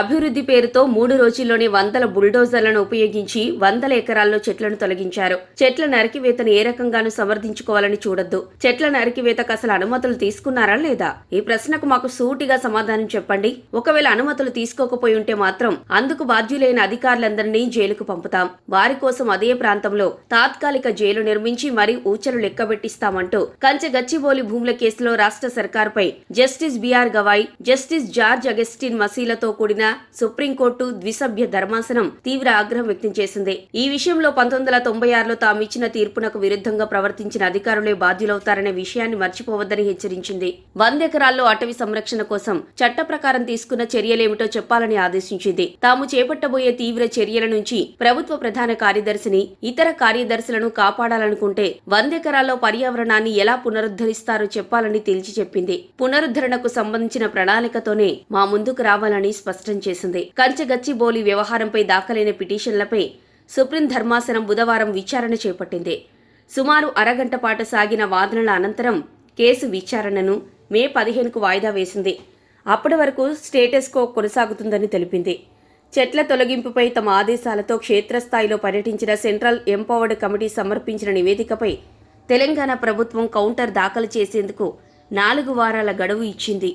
అభివృద్ధి పేరుతో మూడు రోజుల్లోనే వందల బుల్డోజర్లను ఉపయోగించి వందల ఎకరాల్లో చెట్లను తొలగించారు. చెట్ల నరికివేతను ఏ రకంగానూ సమర్థించుకోవాలని చూడొద్దు. చెట్ల నరికివేతకు అసలు అనుమతులు తీసుకున్నారా లేదా? ఈ ప్రశ్నకు మాకు సూటిగా సమాధానం చెప్పండి. ఒకవేళ అనుమతులు తీసుకోకపోయి ఉంటే మాత్రం అందుకు బాధ్యులైన అధికారులందరినీ జైలుకు పంపుతాం. వారి కోసం అదే ప్రాంతంలో తాత్కాలిక జైలు నిర్మించి మరీ ఊచలు లెక్కబెట్టిస్తామంటూ కంచె గచ్చిబౌలి భూముల కేసులో రాష్ట్ర సర్కార్పై justice BR Gavai justice George Augustine మసీలతో కూడిన సుప్రీంకోర్టు ద్విసభ్య ధర్మాసనం తీవ్ర ఆగ్రహం వ్యక్తం చేసింది. ఈ విషయంలో పంతొమ్మిది వందల తొంభై ఆరులో తామిచ్చిన తీర్పునకు విరుద్ధంగా ప్రవర్తించిన అధికారులే బాధ్యులవుతారనే విషయాన్ని మర్చిపోవద్దని హెచ్చరించింది. వందెకరాల్లో అటవీ సంరక్షణ కోసం చట్ట ప్రకారం తీసుకున్న చర్యలేమిటో చెప్పాలని ఆదేశించింది. తాము చేపట్టబోయే తీవ్ర చర్యల నుంచి ప్రభుత్వ ప్రధాన కార్యదర్శిని ఇతర కార్యదర్శులను కాపాడాలనుకుంటే వందెకరాల్లో పర్యావరణాన్ని ఎలా పునరుద్ధరిస్తారో చెప్పాలని తేల్చి చెప్పింది. పునరుద్ధరణకు సంబంధించిన ప్రణాళికతోనే మా ముందుకు రావాలని స్పష్టం చేసింది. కంచెగచ్చిబౌలి వ్యవహారంపై దాఖలైన పిటిషన్లపై సుప్రీం ధర్మాసనం బుధవారం విచారణ చేపట్టింది. సుమారు అరగంట పాటు సాగిన వాదనల అనంతరం కేసు విచారణను మే పదిహేనుకు వాయిదా వేసింది. అప్పటి వరకు స్టేటస్ కో కొనసాగుతుందని తెలిపింది. చెట్ల తొలగింపుపై తమ ఆదేశాలతో క్షేత్రస్థాయిలో పర్యటించిన సెంట్రల్ ఎంపవర్డ్ కమిటీ సమర్పించిన నివేదికపై తెలంగాణ ప్రభుత్వం కౌంటర్ దాఖలు చేసేందుకు నాలుగు వారాల గడువు ఇచ్చింది.